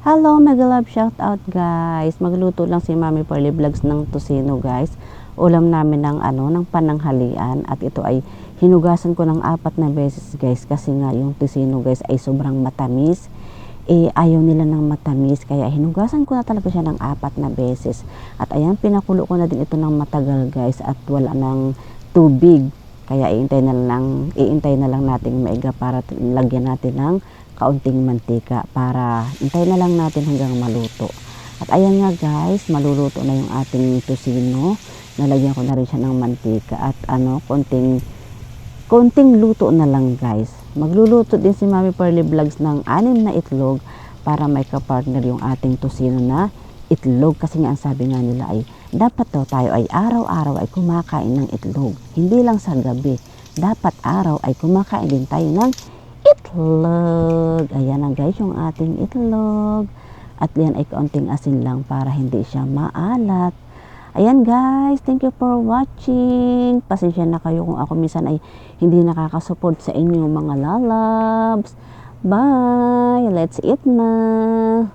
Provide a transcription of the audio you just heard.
Hello, mega love shout out guys. Magluto lang si Mami Pearly Vlogs ng tosino guys. Ulam namin ng ano, ng pananghalian at ito ay hinugasan ko ng apat na beses guys kasi nga yung tosino guys ay sobrang matamis. Eh ayaw nila ng matamis kaya hinugasan ko na talaga siya ng apat na beses. At ayan pinakulo ko na din ito ng matagal guys at wala ng tubig. Kaya iintay na lang, iintay na lang natin maiga para lagyan natin ng kaunting mantika para intay na lang natin hanggang maluto. At ayan nga guys, maluluto na yung ating tosino. Nalagyan ko na rin siya ng mantika at ano, konting konting luto na lang guys. Magluluto din si Mami Pearly Vlogs ng anim na itlog para may kapartner yung ating tosino na itlog kasi nga ang sabi nga nila ay dapat daw tayo ay araw-araw ay kumakain ng itlog. Hindi lang sa gabi. Dapat araw ay kumakain din tayo ng itlog. Ayan na guys yung ating itlog. At yan ay kaunting asin lang para hindi siya maalat. Ayan guys, thank you for watching. Pasensya na kayo kung ako minsan ay hindi nakakasupport sa inyo mga lalabs. Bye! Let's eat na!